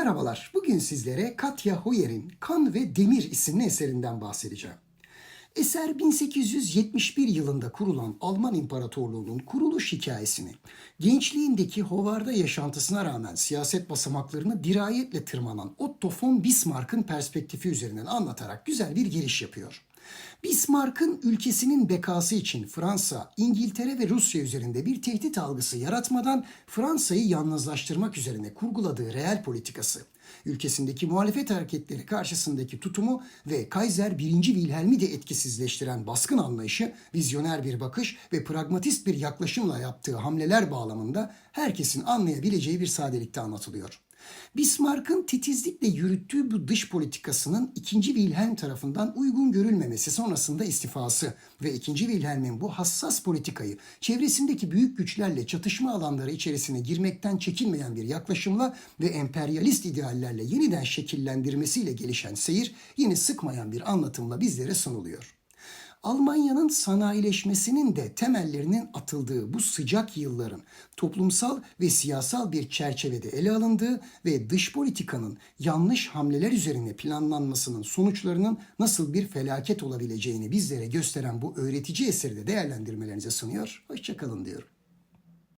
Merhabalar, bugün sizlere Katya Hoyer'in Kan ve Demir isimli eserinden bahsedeceğim. Eser 1871 yılında kurulan Alman İmparatorluğu'nun kuruluş hikayesini, gençliğindeki hovarda yaşantısına rağmen siyaset basamaklarını dirayetle tırmanan Otto von Bismarck'ın perspektifi üzerinden anlatarak güzel bir giriş yapıyor. Bismarck'ın ülkesinin bekası için Fransa, İngiltere ve Rusya üzerinde bir tehdit algısı yaratmadan Fransa'yı yalnızlaştırmak üzerine kurguladığı reel politikası, ülkesindeki muhalefet hareketleri karşısındaki tutumu ve Kaiser 1. Wilhelm'i de etkisizleştiren baskın anlayışı, vizyoner bir bakış ve pragmatist bir yaklaşımla yaptığı hamleler bağlamında herkesin anlayabileceği bir sadelikte anlatılıyor. Bismarck'ın titizlikle yürüttüğü bu dış politikasının 2. Wilhelm tarafından uygun görülmemesi sonrasında istifası ve 2. Wilhelm'in bu hassas politikayı çevresindeki büyük güçlerle çatışma alanları içerisine girmekten çekinmeyen bir yaklaşımla ve emperyalist ideallerle yeniden şekillendirmesiyle gelişen seyir yine sıkmayan bir anlatımla bizlere sunuluyor. Almanya'nın sanayileşmesinin de temellerinin atıldığı bu sıcak yılların toplumsal ve siyasal bir çerçevede ele alındığı ve dış politikanın yanlış hamleler üzerine planlanmasının sonuçlarının nasıl bir felaket olabileceğini bizlere gösteren bu öğretici eseri de değerlendirmelerinize sunuyor. Hoşçakalın diyorum.